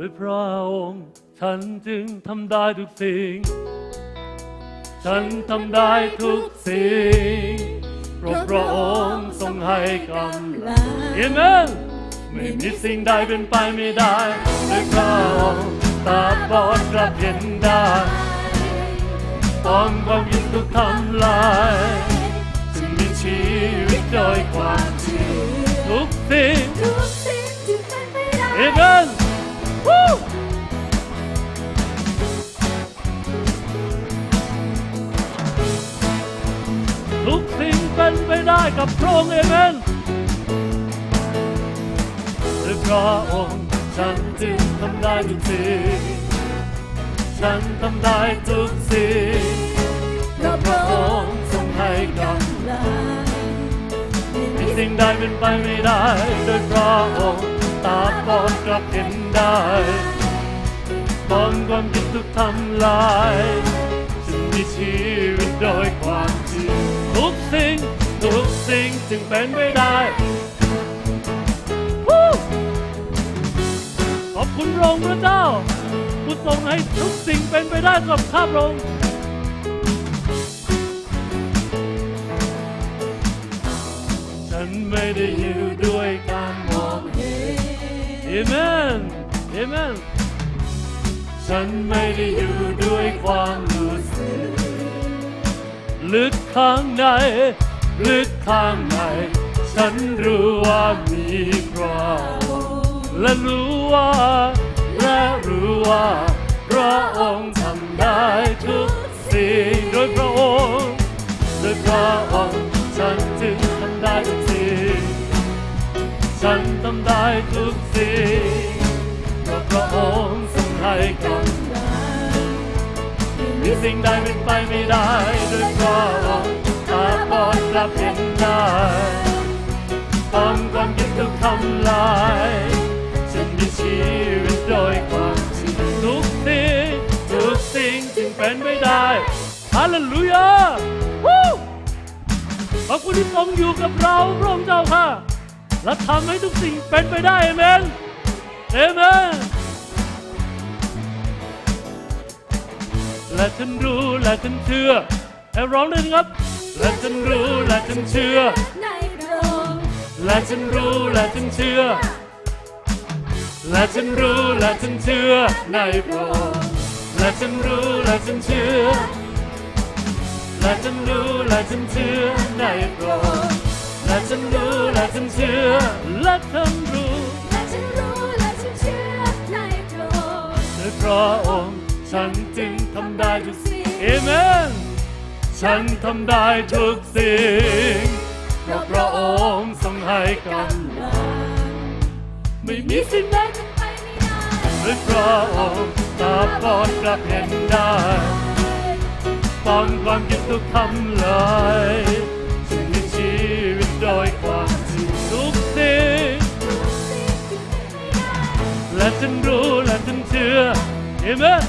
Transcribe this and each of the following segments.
ด้วยพระองค์ ฉันจึงทำได้ทุกสิ่ง ฉันทำได้ทุกสิ่งเพราะพระองค์ทรงให้กำลังเอเมนไม่มีสิ่งใดเป็นไปไม่ได้ด้วยพระองค์ตาบอดกลับเห็นได้ป้องความยินทุกทำลายจึงมีชีวิตโดยความเชื่อทุกสิ่งทุ ทุกสิ่งเป็นไปได้กับพระองค์เอเมนด้วยพระองค์ฉันจึงทำได้ทุกสิ่งฉันทำได้ทุกสิ่งเพราะพระองค์ทรงให้กำลังมีสิ่งใดเป็นไปไม่ได้โดยพระองค์ ตาบอดกลับเห็นได้บองความคิดทุกทำลายจึงมีชีวิตโดยความจริงทุกสิ่งทุกสิ่งจึงเป็นไปได้ขอบคุณพระองค์พระเจ้าผู้ทรงให้ทุกสิ่งเป็นไปได้กับข้าพระองค์ฉันไม่ได้อยู่ด้วย เอเมนเอเมนฉันไม่ได้อยู่ด้วยความรู้สึกลึกข้างใน ลึกข้างใน ฉันรู้ว่ามีพระและรู้ว่า และรู้ว่าำได้ทุกสิ่งเพราะพระองค์ทรงให้กำลังมีสิ่งใดเป็นไปไม่ได้โดยพระองค์ตาบอดกลับเห็นได้ต้องความคิดทุกทำลายฉันมีชีวิตโดยความจริงทุกสิ่งทุกสิ่งจึงเป็นไม่ได้ฮาเลลูยาวู้ขอบคุณที่ทรงอยู่กับเราพระองค์เจ้าค่ะ และทำให้ทุกสิ่งเป็นไปได้เอเมนเอเมนและฉันรู้และฉันเชื่อให้ร้องด้วยนะครับ และฉันรู้และฉันเชื่อในพระองค์และฉันรู้และฉันเชื่อและฉันรู้และฉันเชื่อในพระองค์และฉันรู้และฉันเชื่อและฉันรู้และฉันเชื่อในพระองค์และฉันรู้และ ฉันเชื่อและฉันรู้และฉันรู้และฉันเชื่อในพระองค์ด้วยพระองค์ฉันจึงทำได้ทุกสิ่งเอเมนฉันทำได้ทุกสิ่งเพราะพระองค์ทรงให้กำลังไม่มีสิ่งใดเป็นไปไม่ได้ด้วยพระองค์ตาบอดกลับเห็นได้ป้องความคิดทุกทำลายฉันมีชีวิตโดยความ มน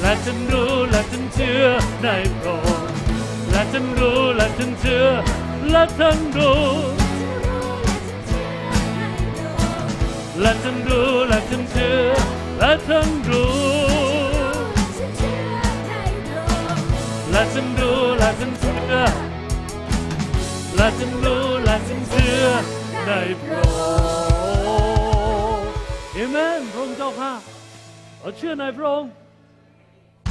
และฉันรู้และฉันเชื่อในพระองค์และฉันรู้และฉันเชื่อและฉันรู้และฉันรู้และฉันเชื่อในพอและฉันรู้และฉันรู้และฉันเชื่อและฉันรู้และฉันเชื่อและฉันรู้และฉันเชื่อในพระองค์เอเมนพระองค์เจ้าค่ะเรา เชื่อในพระองค์